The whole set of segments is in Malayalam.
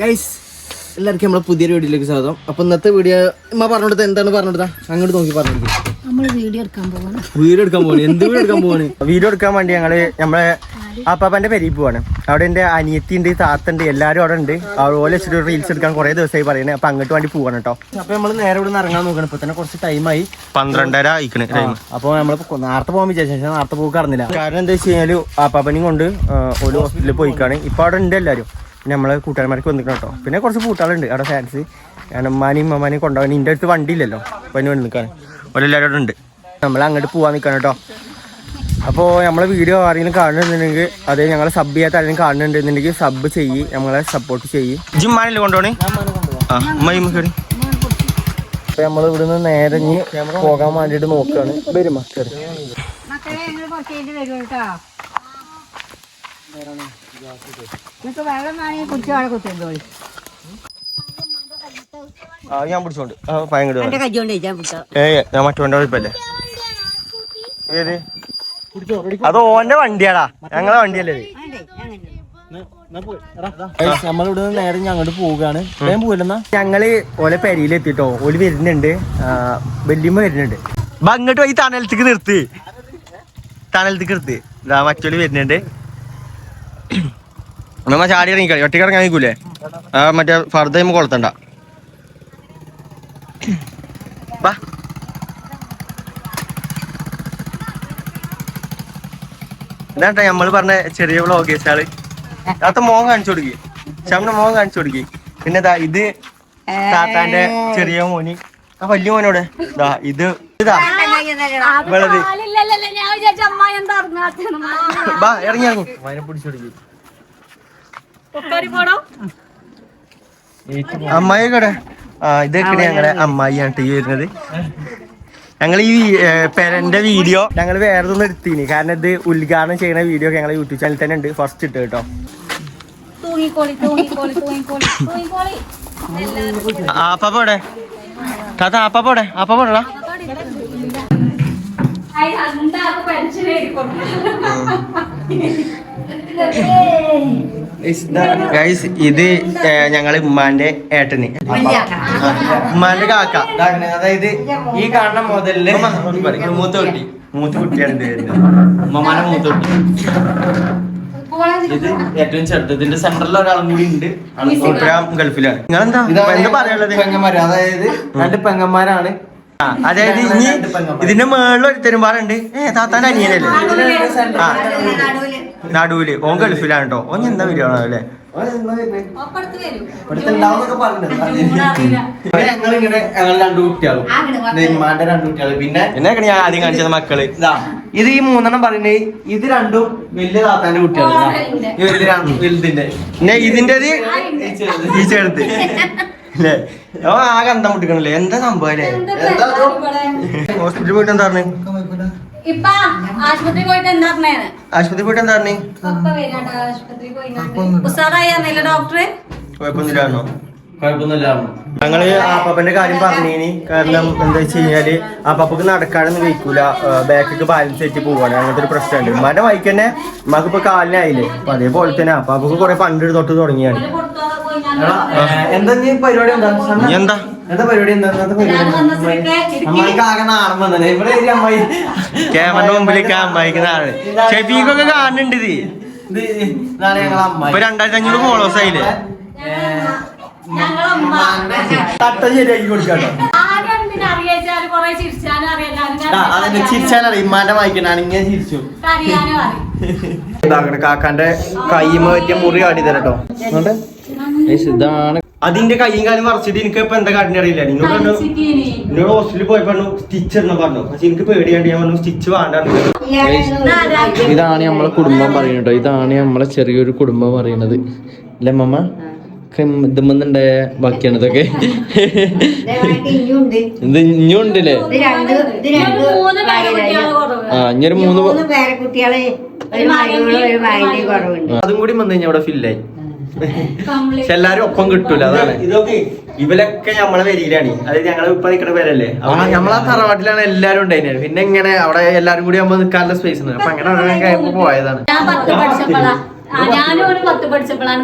ഗൈസ് എല്ലാവർക്കും നമ്മളെ പുതിയൊരു വീഡിയോയിലേക്ക് സ്വാഗതം. അപ്പൊ ഇന്നത്തെ വീഡിയോ ഇമ്മ പറഞ്ഞെടുത്ത എന്താണ് പറഞ്ഞെടുത്ത അങ്ങോട്ട് നോക്കി പറഞ്ഞു നമ്മൾ വീഡിയോ എടുക്കാൻ പോവാണ്. വീഡിയോ എടുക്കാൻ പോവാണ്. എന്ത് വീഡിയോ എടുക്കാൻ പോവാണ്? വീഡിയോ എടുക്കാൻ വേണ്ടി ഞങ്ങൾ നമ്മളെ അപ്പാപ്പന്റെ പെരിയിൽ പോവാണ്. അവിടെ എന്റെ അനിയത്തി ഉണ്ട് താത്ത ഉണ്ട്. എല്ലാരും അവിടെ ഉണ്ട് വെച്ചിട്ട് റീൽസ് എടുക്കാൻ കുറെ ദിവസമായി പറയുന്നത് അപ്പൊ അങ്ങോട്ട് വേണ്ടി പോവാണ് കേട്ടോ അപ്പൊ നമ്മൾ നേരെ ഇവിടെ നിന്ന് ഇറങ്ങാൻ നോക്കണം. ഇപ്പൊ തന്നെ കുറച്ച് ടൈമായി പന്ത്രണ്ടര ആയിക്കണ് ടൈം അപ്പൊ നമ്മളിപ്പോ നേരത്തെ പോകാൻ വിചാരിച്ചു. നേരത്തെ പോക്ക് അറിഞ്ഞില്ല കാരണം എന്താ വെച്ച് കഴിഞ്ഞാൽ അപ്പാപ്പനെയും കൊണ്ട് ഒരു ഹോസ്പിറ്റലിൽ പോയിക്കാണ്. ഇപ്പൊ അവിടെ ഉണ്ട് എല്ലാവരും പിന്നെ നമ്മളെ കൂട്ടുകാരന്മാർക്ക് വന്നിക്കണം കേട്ടോ. പിന്നെ കുറച്ച് കൂട്ടുകാരുണ്ട് അവിടെ ഫാൻസ് ഞാൻ ഉമ്മാനെയും അമ്മാനെയും കൊണ്ടുപോകാൻ എന്റെ അടുത്ത് വണ്ടി ഇല്ലല്ലോ അപ്പം അതിന് വേണ്ടി നിൽക്കാൻ അവരെല്ലാവരും അവിടെ ഉണ്ട്. നമ്മൾ അങ്ങോട്ട് പോവാൻ നിൽക്കണം കേട്ടോ. അപ്പോൾ നമ്മളെ വീഡിയോ ആരെങ്കിലും കാണുന്നുണ്ടെങ്കിൽ അത് ഞങ്ങളെ സബ് ചെയ്യാത്ത ആരെങ്കിലും കാണുന്നുണ്ടെന്നുണ്ടെങ്കിൽ സബ് ചെയ്യ് ഞങ്ങളെ സപ്പോർട്ട് ചെയ്യ്. ജിമ്മാനല്ലേ കൊണ്ടുപോണേ? ആ നമ്മൾ ഇവിടുന്ന് നേരെ പോകാൻ വേണ്ടിയിട്ട് നോക്കുകയാണ് വരും മക്കളെ. നിങ്ങൾക്ക് വെള്ളം ആ ഞാൻ പിടിച്ചോണ്ട്. ഏ ഞാൻ മറ്റോണ്ട് കുഴപ്പമില്ലേ ഏത്? അത് ഓന്റെ വണ്ടിയാടാ. ഞങ്ങളെ വണ്ടിയല്ലേ നമ്മളിവിടെ നിന്ന് നേരെ അങ്ങോട്ട് പോവുകയാണ്. വേഗം പോവില്ലെന്നാ? ഞങ്ങൾ ഓലെ പെരിയിലെത്തിട്ടോ. ഓൽ വരുന്നുണ്ട്. വല്യമ്മ വരുന്നുണ്ട്. ബാ അങ്ങോട്ട് പോയി തണലത്തേക്ക് നിർത്തി. തണലത്തേക്ക് നിർത്തി. മറ്റോൽ വരുന്നുണ്ട്. നമ്മ ചാടി ഇറങ്ങി കളി ഒറ്റയ്ക്ക് ഇറങ്ങാൻ നിൽക്കൂലേ ആ മറ്റേ ഫർദ ചെയ്യുമ്പോ കൊളത്തണ്ട എന്താട്ടെ നമ്മൾ പറഞ്ഞ ചെറിയ വ്ളോഗേഴ്സ് ആൾ അത് മോൻ കാണിച്ചു കൊടുക്കി ശമന മോൻ കാണിച്ചു കൊടുക്കി പിന്നെ ഇത് താത്താന്റെ ചെറിയ മോനി ആ വലിയ മോനോടെ ഇത് ഇതാ വെള്ളത് ഇറങ്ങി ഇറങ്ങി അമ്മായി കട ആ ഇതൊക്കെ അമ്മായി അമ്മായിയാണ് ഈ വരുന്നത്. ഞങ്ങൾ ഈ പെരന്റെ വീഡിയോ ഞങ്ങൾ വേറെ ഒന്നും എടുത്തിന്. കാരണം ഇത് ഉദ്ഘാടനം ചെയ്യുന്ന വീഡിയോ ഒക്കെ ഞങ്ങളെ യൂട്യൂബ് ചാനൽ തന്നെ ഉണ്ട്. ഫസ്റ്റ് ഇട്ട് കേട്ടോ തൂങ്ങിക്കോളി തൂങ്ങിക്കോളി തൂങ്ങിക്കോളി തൂങ്ങിക്കോളി. ആപ്പാപ്പോടെ താത്ത ആപ്പാപ്പോടെ ആപ്പാപ്പോടാ ഗൈസ് ഇത് ഞങ്ങൾ ഉമ്മാന്റെ ഏട്ടന്. ഉമ്മാന്റെ കാക്ക. അതായത് ഈ കാണുന്ന മുതലിൽ മൂത്ത കുട്ടി. മൂത്ത കുട്ടിയാണ് ഉമ്മമാന്റെ മൂത്ത കുട്ടി. ഇത് ഏറ്റവും ചെറുതത്തിന്റെ സെന്ററിൽ ഒരാളും കൂടി ഉണ്ട്. ഗൾഫിലാണ്. നിങ്ങൾ എന്താ പറയാനുള്ളത്? പെങ്ങന്മാര്. അതായത് രണ്ട് പെങ്ങന്മാരാണ്. അതായത് ഇനി ഇതിന്റെ മേളിൽ ഒരുത്തരും പാറുണ്ട് ഏ താത്താൻ അനിയനല്ലേ? ആ. നടുവിൽ. ഓൻ ഗൾഫിലാണ് കേട്ടോ ഓൻ എന്താ വരികയാണോ അല്ലേ? പിന്നെ ഞാൻ ആദ്യം കാണിച്ചത് മക്കൾ. ഇതാ ഇത് ഈ മൂന്നെണ്ണം പറയുന്നത് ഇത് രണ്ടും വലിയ താത്താന്റെ കുട്ടികളാണ്. വലുതിന്റെ. പിന്നെ ഇതിന്റേത് ഈ ചേർത്ത് അല്ലേ? ഓ ആകെ എന്താ മുട്ടിക്കണല്ലേ? എന്താ സംഭവം അല്ലേ? ഹോസ്പിറ്റലിൽ പോയിട്ട് എന്താ പറഞ്ഞു? ആശുപത്രി പോയിട്ട് എന്താ ആശുപത്രി പോയിട്ട് എന്താ പറഞ്ഞു? ഡോക്ടറെ? ഞങ്ങൾ ആപ്പാപ്പന്റെ കാര്യം പറഞ്ഞേനി. കാരണം എന്താ വെച്ച് കഴിഞ്ഞാൽ ആപ്പാപ്പക്ക് നടക്കാനൊന്നും കഴിക്കൂല. ബാക്കൊക്കെ ബാലൻസ് ആയിട്ട് പോവാണ്. അങ്ങനത്തെ ഒരു പ്രശ്നമുണ്ട്. ഉമ്മാന്റെ വൈക്ക് തന്നെ ഉമ്മാക്ക് ഇപ്പൊ കാലിനായില്ലേ അപ്പൊ അതേപോലെ തന്നെ ആപ്പാപ്പക്ക് കുറെ പണ്ട് തൊട്ട് തുടങ്ങിയാണ്. എന്താ പരിപാടി എന്താ? എന്താ പരിപാടി? എന്താ എന്താ പരിപാടി? അമ്മായിക്ക് ആകെ നാണം വന്നെ ഇവിടെ അമ്മായി. ക്യാമറയുടെ മുമ്പിലേക്ക് അമ്മായിക്ക് നാളെ ഷെഫീഖൊക്കെ കാണുന്നുണ്ട് ഇത്. ഇത് ഇതാണ് ഞങ്ങളെ അമ്മായി. ഇപ്പൊ രണ്ടായിരത്തി അഞ്ഞൂറ് ഫോളോസ് ആയില്ലേ? തട്ട ശരിയാക്കി കൊടുക്കാട്ടോ അറിയാച്ചാൽ കൊറേ ചിരിച്ചാലും അതെന്നെ ചിരിച്ചാലറിയാം ഇമ്മാന്റെ വായിക്കണാണ് ഇങ്ങനെ ചിരിച്ചു. കാക്കാന്റെ കൈമ പറ്റിയ മുറി കാട്ടി. തരട്ടോ ഇതാണ് അതിന്റെ കൈയും കാലും മറച്ചിട്ട് എനിക്ക് ഇപ്പൊ എന്താ കാട്ടിന് അറിയില്ല. നിങ്ങൾ പറഞ്ഞു നിങ്ങൾ ഹോസ്പിറ്റലിൽ പോയി പറഞ്ഞു സ്റ്റിച്ച് ഇടണം പറഞ്ഞു. പക്ഷെ എനിക്ക് പേടിയാണ്ട് ഞാൻ പറഞ്ഞു സ്റ്റിച്ച് വേണ്ട ഇതാണ് നമ്മളെ കുടുംബം പറയുന്നത് ഇതാണ് നമ്മളെ ചെറിയൊരു കുടുംബം പറയുന്നത്. അല്ലേ മമ്മ? ഇതുമ്പന്നുണ്ടായ ബാക്കിയാണ് ഇതൊക്കെ ഇത് ഇഞ്ഞും ഉണ്ടല്ലേ ഇത് രണ്ട് ഇത് രണ്ട് മൂന്ന് പേരക്കുട്ടികൾ കുറവ്. ആ ഇനിയൊരു മൂന്ന് അതും കൂടി വന്നു കഴിഞ്ഞാൽ ഫില്ലായി പക്ഷെ എല്ലാരും ഒപ്പം കിട്ടൂല അതാണ്. ഇതൊക്കെ ഇവരൊക്കെ നമ്മളെ വരിയിലാണ് അതായത് ഞങ്ങളെ ഇപ്പൊ നിക്കണ പേരല്ലേ? ആ നമ്മളാ തറവാട്ടിലാണ് എല്ലാരും ഉണ്ടായിരുന്നത്. പിന്നെ ഇങ്ങനെ അവിടെ എല്ലാരും കൂടി ആകുമ്പോ നിൽക്കാനുള്ള സ്പേസ് ഉണ്ട്. അപ്പൊ അങ്ങനെ അവിടെ കഴിയുമ്പോ പോയതാണ്. ഞാനും ഒരു പത്ത് പഠിച്ചപ്പോഴാണ്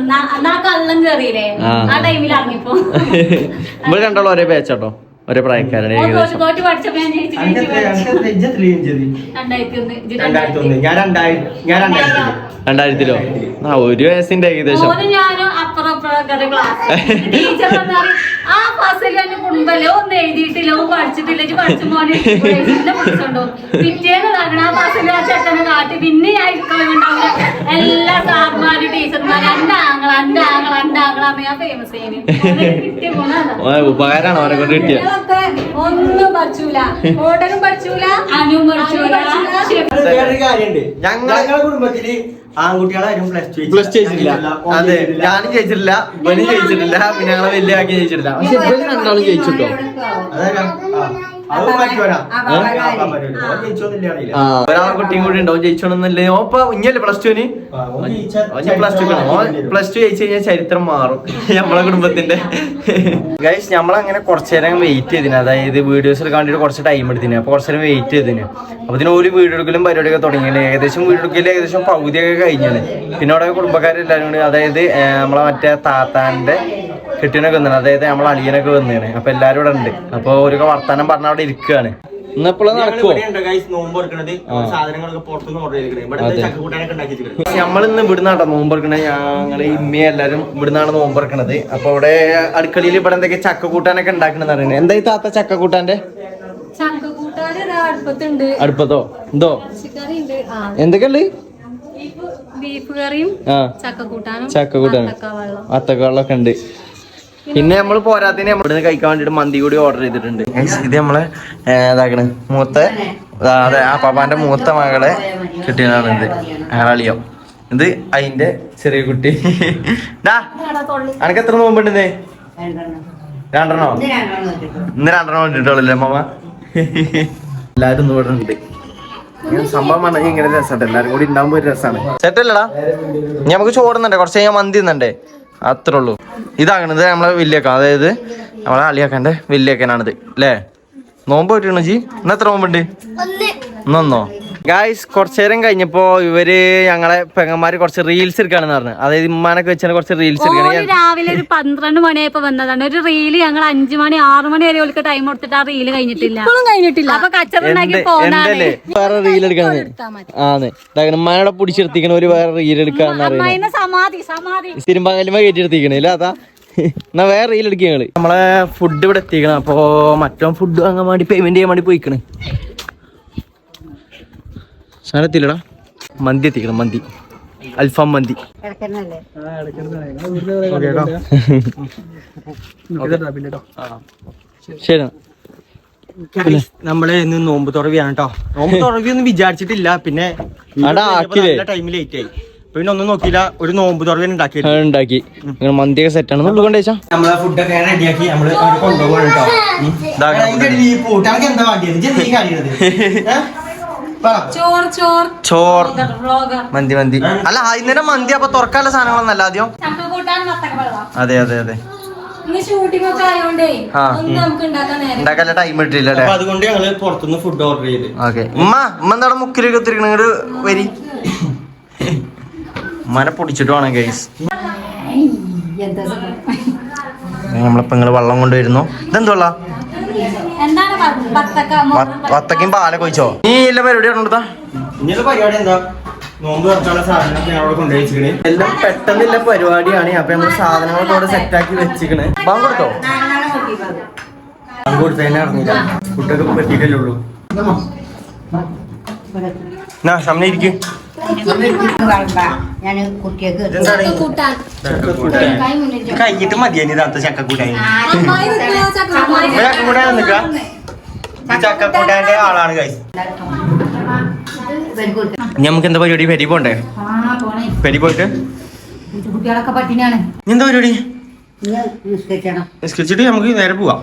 കള്ളം കേറിയില്ലേ? ആ. ആ. ടൈമിൽ ഇറങ്ങിപ്പോ. ഇവിടെ രണ്ടാളും ഒരേ ബാച്ചാട്ടോ ഒരേ പ്രായക്കാരനെ രണ്ടായിരത്തിലോ. ആ ഒരു വയസ്സിന്റെ ഏകദേശം. പിന്നെ ഞാൻ ഇരിക്കുന്നുണ്ടാവില്ല എല്ലാ സാർമാരും ടീച്ചർമാരും എന്റെ ആങ്ങള എന്റെ ആങ്ങള എന്റെ ആങ്ങള. ഞാൻ ഫേമസ് ചെയ്യുന്നു ഉപകാരാണ് അവനെ കൊണ്ട് കിട്ടിയ. കുട്ടികളൊക്കെ ഒന്നും പഠിച്ചൂല. ഓടനും പഠിച്ചൂല. അനുവും പഠിച്ചൂല. വേറൊരു കാര്യണ്ട് ഞങ്ങളുടെ കുടുംബത്തിൽ ആൺകുട്ടികളാരും പ്ലസ് ടു പ്ലസ് ജയിച്ചിട്ടില്ല. അതെ ഞാനും ജയിച്ചിട്ടില്ല ഇവനും ജയിച്ചിട്ടില്ല പിന്നെ ഞങ്ങളെ വലിയ ആക്കി ജയിച്ചിട്ടില്ല. പക്ഷെ ഇവർ രണ്ടാളും ജയിച്ചിട്ടോ? അത് ഒരാളെ കുട്ടിയും കൂടി ഉണ്ടാവും ജയിച്ചോണെന്നല്ലേ? ഓപ്പ ഇഞ്ഞല്ലേ ഇങ്ങല്ലേ പ്ലസ് ടുവിന് പ്ലസ് ടു പ്ലസ് ടു ജയിച്ചു കഴിഞ്ഞാൽ ചരിത്രം മാറും. നമ്മളെ കുടുംബത്തിന്റെ. ഗൈസ് നമ്മളങ്ങനെ കുറച്ചു നേരം വെയിറ്റ് ചെയ്തിന്. അതായത് വീഡിയോസ് എടുക്കാൻ വേണ്ടിട്ട് കുറച്ച് ടൈം എടുത്തിന്. അപ്പൊ കുറച്ചു നേരം വെയിറ്റ് ചെയ്തിന്. അപ്പൊ ഇതിന് ഒരു വീഡിയോ എടുക്കലും പരിപാടിയൊക്കെ തുടങ്ങിയാണ് ഏകദേശം വീഡിയോ എടുക്കലും ഏകദേശം പകുതിയൊക്കെ കഴിഞ്ഞാണ്. പിന്നെ അവിടെ കുടുംബക്കാരെല്ലാവരും കൂടി അതായത് നമ്മളെ മറ്റേ താത്താന്റെ കെട്ടിനൊക്കെ വന്നാണ് അതായത് നമ്മളെ അളിയനൊക്കെ വന്നേ അപ്പൊ എല്ലാരും ഇവിടെ ഉണ്ട്. അപ്പൊ ഒരു വർത്താനം പറഞ്ഞ അവിടെ ഇരിക്കുകയാണ് നമ്മളിന്ന് ഇവിടുന്നാട്ടോ നോമ്പറക്കണത് ഞങ്ങൾ ഇമ്മയും എല്ലാരും ഇവിടുന്നാണ് നോമ്പറക്കണത് അപ്പൊ അവിടെ അടുക്കളയിൽ ഇവിടെ എന്തൊക്കെ ചക്ക കൂട്ടാനൊക്കെ ഉണ്ടാക്കണെന്ന് പറയുന്നത്? എന്താ താത്ത ചക്ക കൂട്ടാന്റെ അടുപ്പത്തോ? എന്തോ? എന്തൊക്കെ ഉണ്ട് ആ. എന്തൊക്കെയുണ്ട്? ബീഫ് കറിയും ചക്ക കൂട്ടാനും ചക്ക കൂട്ടാനും അത്തക്കാളൊക്കെ ഉണ്ട്. പിന്നെ നമ്മൾ പോരാത്തിന് നമ്മൾ ഇവിടുന്ന് കഴിക്കാൻ വേണ്ടിട്ട് മന്തി കൂടി ഓർഡർ ചെയ്തിട്ടുണ്ട്. ഇത് നമ്മൾ ഇതാക്കണ്. മൂത്ത അതെ ആ പാപ്പാന്റെ മൂത്ത മകളെ കിട്ടിയതാണ് ഇത്. അയാളിയോ ഇത് അതിന്റെ ചെറിയ കുട്ടി. അനക്ക് എത്ര നോമ്പുണ്ടെന്നേ രണ്ടെണ്ണോ? ഇന്ന് രണ്ടെണ്ണം വേണ്ടിട്ടുള്ളല്ലേ മാമ? എല്ലാരും ഇന്ന് ഇവിടെ ഉണ്ട്. സംഭവം പറഞ്ഞാൽ ഇങ്ങനെ രസമുണ്ട് എല്ലാരും കൂടി ഉണ്ടാകുമ്പോ ഒരു രസമാണ് സെറ്റല്ലടാ. ഇനി നമുക്ക് ചോറുന്നുണ്ടേ കുറച്ച് കഴിഞ്ഞാൽ മന്തി തിന്നണ്ടേ? അത്രേ ഉള്ളൂ. ഇതാകണത് നമ്മളെ വലിയക്ക അതായത് നമ്മളെ അളിയാക്കാന്റെ വലിയക്കനാണിത് അല്ലേ നോമ്പ് പറ്റണോ ജി ഇന്ന് എത്ര നോമ്പുണ്ട്? ഇന്നൊന്നോ? ഗായ്സ് കുറച്ചു നേരം കഴിഞ്ഞപ്പോ ഇവർ ഞങ്ങളെ പെങ്ങന്മാര് കുറച്ച് റീൽസ് എടുക്കാണെന്ന് പറഞ്ഞു. അതായത് ഇമ്മാനൊക്കെ വെച്ചാൽ കുറച്ച് റീൽസ് എടുക്കണം. രാവിലെ ഒരു പന്ത്രണ്ട് മണിയായപ്പോ വന്നതാണ്. ഒരു റീൽ ഞങ്ങൾ അഞ്ചു മണി ആറു മണി വരെ ഓൾക്ക് ടൈം കൊടുത്തിട്ട് ആ റീൽ കഴിഞ്ഞിട്ടില്ല. കഴിഞ്ഞിട്ടില്ല. അപ്പൊ വേറെ റീൽ എടുക്കണം ആന്ന്. ഉമ്മാനോടെ പിടിച്ചെടുത്തിക്കണ ഒരു വേറെ റീൽ എടുക്കാന്ന് അമ്മായിന്ന് സമാധി സമാധി. കയറ്റിയെടുത്തിക്കണേ. അതാ. എന്നാ വേറെ റീൽ എടുക്കുക ഞങ്ങൾ. നമ്മളെ ഫുഡ് ഇവിടെ എത്തിക്കണം. അപ്പോ മറ്റോ ഫുഡ് വാങ്ങാൻ വേണ്ടി പേയ്മെന്റ് ചെയ്യാൻ വേണ്ടി പോയിക്കണ്. സാധനത്തില്ലടാ. മന്തി എത്തിക്കണം മന്തി. അൽഫാം മന്തി. ശരി. നമ്മളെ ഇന്ന് നോമ്പ് തുറവിയാണ് കേട്ടോ നോമ്പ് തുറവി ഒന്നും വിചാരിച്ചിട്ടില്ല. പിന്നെ? ടൈം ലേറ്റ് ആയി. പിന്നെ ഒന്നും നോക്കിയില്ല. ഒരു നോമ്പ് തുറവി ഉണ്ടാക്കി ആ, ഉണ്ടാക്കി. മന്തിയൊക്കെ സെറ്റ് ആണ് ഉള്ളുകൊണ്ടേച്ചാ നമ്മളെ ഫുഡൊക്കെ റെഡിയാക്കി നമ്മൾ കൊണ്ടുപോകണം കേട്ടോ എന്താ വേണ്ടിയത്? ചോർ ചോർ. ചോർ. വ്ളോഗർ മന്തി മന്തി. അല്ല ഇന്നലെ മന്തി അപ്പൊ തുറക്കാനുള്ള സാധനങ്ങളൊന്നല്ല ആദ്യം? അതെ അതെ അതെ. ഉണ്ടാക്കാൻ ടൈം അതുകൊണ്ട് ഞങ്ങൾ പുറത്തുനിന്ന് ഫുഡ് ഓർഡർ ചെയ്ത്. ഓക്കെ. ഉമ്മ ഉമ്മ എന്താണ് മുക്കിലേക്ക് ഒത്തിരിക്കണ ഇങ്ങോട്ട് വരി. ഉമ്മനെ പൊടിച്ചിട്ട് വേണം ഗൈസ് നമ്മളിപ്പോ നിങ്ങൾ വെള്ളം കൊണ്ടുവരുന്നു ഇതെന്ത് വെള്ളം എന്താണ് വ- വത്തക്ക പാലൊക്കെ ഒഴിച്ചോ? നീ ഇല്ല പരിപാടി കൊണ്ടുതാ ഇനിയുള്ള പരിപാടി എന്താ? നോമ്പ് തുറക്കാനുള്ള സാധനങ്ങളൊക്കെ അവിടെ കൊണ്ടുപോയി എല്ലാം പെട്ടെന്നില്ല പരിപാടിയാണ്. അപ്പൊ നമ്മൾ സാധനങ്ങളൊക്കെ അവിടെ സെറ്റ് ആക്കി വെച്ചിക്കണ് ബാങ്ക് കൊടുത്തോ? ബാങ്ക് കൊടുത്തതിനെ അറിഞ്ഞില്ല. ഫുഡൊക്കെ പറ്റിയിട്ടല്ലേ ഉള്ളൂ. സമയം ഇരിക്കും. ഞാൻ കുട്ടിയൊക്കെ ഇതെന്താണ് ചക്ക കൂട്ടാൻ ഇത് കഴിഞ്ഞിട്ട് ചക്കക്കൂട്ടാന്റെ ആളാണ് നമുക്ക് എന്താ പരിപാടി? പെരി പോണ്ടേ? പെരി പോയിട്ട്? എന്താ പരിപാടി? നിസ്കരിച്ചിട്ട് നമുക്ക് നേരെ പോവാം.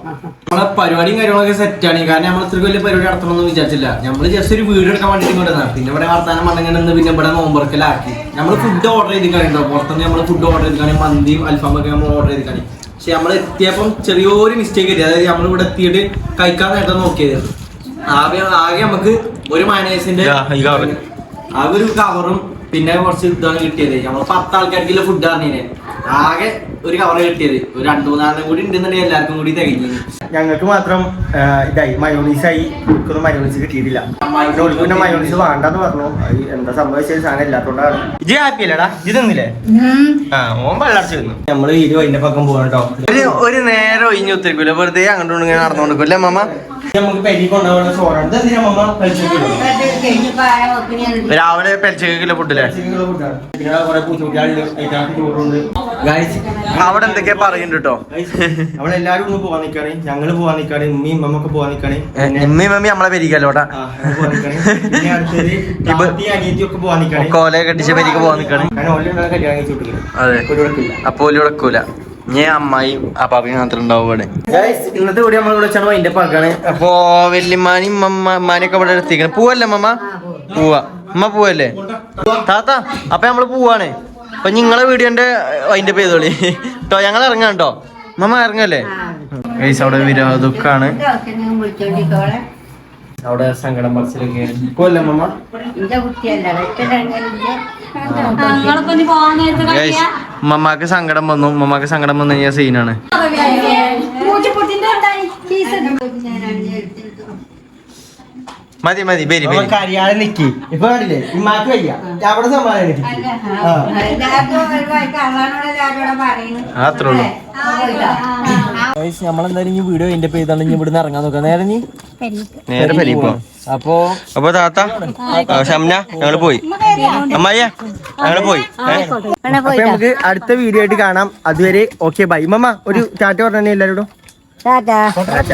നമ്മളെ പരിപാടിയും കാര്യങ്ങളൊക്കെ സെറ്റ് ആണ്. കാരണം നമ്മൾ ഇത്രയ്ക്ക് വലിയ പരിപാടി നടത്തണമെന്ന് വിചാരിച്ചില്ല. നമ്മൾ ജസ്റ്റ് ഒരു വീട് എടുക്കാൻ വേണ്ടിയിട്ട് ഇങ്ങോട്ട് വന്നതാ. പിന്നെ ഇവിടെ വർത്താനം പറഞ്ഞിങ്ങനെ പിന്നെ ഇവിടെ നോമ്പറക്കലാക്കി നമ്മൾ ഫുഡ് ഓർഡർ ചെയ്ത് കഴിഞ്ഞോ പുറത്തുനിന്ന് നമ്മൾ ഫുഡ് ഓർഡർ ചെയ്ത് കഴിഞ്ഞാൽ മന്തിയും അൽഫാമൊക്കെ നമ്മൾ ഓർഡർ ചെയ്ത് കാണി പക്ഷെ നമ്മൾ എത്തിയപ്പം ചെറിയൊരു മിസ്റ്റേക്ക് കിട്ടി. അതായത് നമ്മൾ ഇവിടെ എത്തിയിട്ട് കഴിക്കാൻ നേട്ടം നോക്കിയത്. ആകെ ആകെ നമുക്ക് ഒരു മാനേജേഴ്സിന്റെ. ആകെ ഒരു കവറും പിന്നെ കുറച്ച് ഇതാണ് കിട്ടിയത്. നമ്മൾ പത്ത് ആൾക്കാർക്കുള്ള ഫുഡ് അറിഞ്ഞേ ആകെ ഒരു കവർ കിട്ടിയത്. ഒരു രണ്ടു മൂന്നാളിനും കൂടി ഉണ്ടെന്നുണ്ടെങ്കിൽ എല്ലാവർക്കും കൂടി തികഞ്ഞു. ഞങ്ങൾക്ക് മാത്രം ഇതായി. ഇതായി മയോണീസായി ഒന്നും മയോണീസ് കിട്ടിയിട്ടില്ല. പിന്നെ മയോണീസ് വേണ്ടെന്ന് പറഞ്ഞു. എന്താ സംഭവിച്ചത് സാധനം ഇല്ലാത്തോണ്ടാണ്. ഇജ് ഹാപ്പി അല്ലടാ? ഇത് നിന്നില്ലേ ആ ഓൻ വെള്ളടച്ച് വന്നു നമ്മൾ ഇരു അതിന്റെ പക്കം പോകണം കേട്ടോ ഒരു ഒരു നേരം ഒഴിഞ്ഞു ഒത്തിരിക്കൂല. വെറുതെ അങ്ങോട്ടും ഇങ്ങനെ നടന്നുകൊണ്ടിരിക്കൂല്ലേ മാമ നമുക്ക് പെരി കൊണ്ടുപോകുന്ന ചോറാണ്. ഇത് എന്തിനാ മമ്മ കഴിച്ചിട്ടില്ല രാവിലെ ഫുഡ് ഫുഡില്ലേ പിന്നെ കുറെ പൂച്ചക്കുട്ടികളുണ്ട് അതിനകത്ത് ചോറുണ്ട്. ഗൈസ് അവിടെ എന്തൊക്കെയാ പറയുന്നുണ്ട് കേട്ടോ എല്ലാരും ഒന്ന് പോവാൻ നിക്കാണ്. ഞങ്ങൾ പോവാൻ നിക്കാണ്. ഉമ്മയും മമ്മൊക്കെ പോവാൻ നിക്കാണ്. ഉമ്മയും മമ്മി നമ്മളെ പെരിക്കല്ലോട്ടാ ആ, കോലെ കെട്ടിച്ച പെരിക്ക് പോവാൻ നിക്കാണ്. അതെ. അപ്പൊ ഓൽ വെക്കൂല ഞാൻ അമ്മായിയും അപ്പാപ്പയും മാത്രം ഉണ്ടാവും ഇവിടെ ഇന്നത്തെ കൂടി നമ്മൾ ഇവിടെ വെച്ചാണ് അതിന്റെ പാക്കാണ് അപ്പൊ വല്യമ്മാനും അമ്മാനൊക്കെ ഇവിടെ എത്തിക്കണം പോവല്ലേ മമ്മ പോവാ. അമ്മ പോവല്ലേ? താത്ത അപ്പൊ നമ്മൾ പോവാണ്. അപ്പൊ നിങ്ങളെ വീഡിയോന്റെ അതിന്റെ പേതോളി കേട്ടോ ഞങ്ങൾ ഇറങ്ങാം കേട്ടോ മമ്മ ഇറങ്ങല്ലേ? ഗൈസ് അവിടെ വിരോധക്കാണ് വിളിച്ചോണ്ടിക്കോളെ അവിടെ? സങ്കടം പറച്ചിലൊക്കെ കൊല്ല മമ്മ മമ്മാക്ക് സങ്കടം വന്നു. മമ്മാക്ക് സങ്കടം വന്നു കഴിഞ്ഞ സീനാണ് മതി മതി ബരി ബരി അറിയാതെ നിക്കി. ഇപ്പൊ കണ്ടില്ലേ? ഇമ്മാക്ക് വയ്യ. അവിടെ സമാധാനം പറയുന്നു അത്രേ ഉള്ളൂ. നമ്മളെന്തായാലും ഈ വീഡിയോ അതിന്റെ പേതാണ് ഇനി ഇവിടുന്ന് ഇറങ്ങാൻ നോക്കാം. നേരെ നീ നേരെ ഫലിപ്പോ അപ്പോ അപ്പൊ താത്ത? ഷംന ഞങ്ങൾ പോയി. അമ്മായ ഞങ്ങൾ പോയി? അപ്പൊ നമുക്ക് അടുത്ത വീഡിയോ ആയിട്ട് കാണാം. അതുവരെ ഓക്കെ ബൈ മമ്മ ഒരു ടാറ്റ പറഞ്ഞു എല്ലാവരോടും ടാറ്റാ. ടാറ്റ.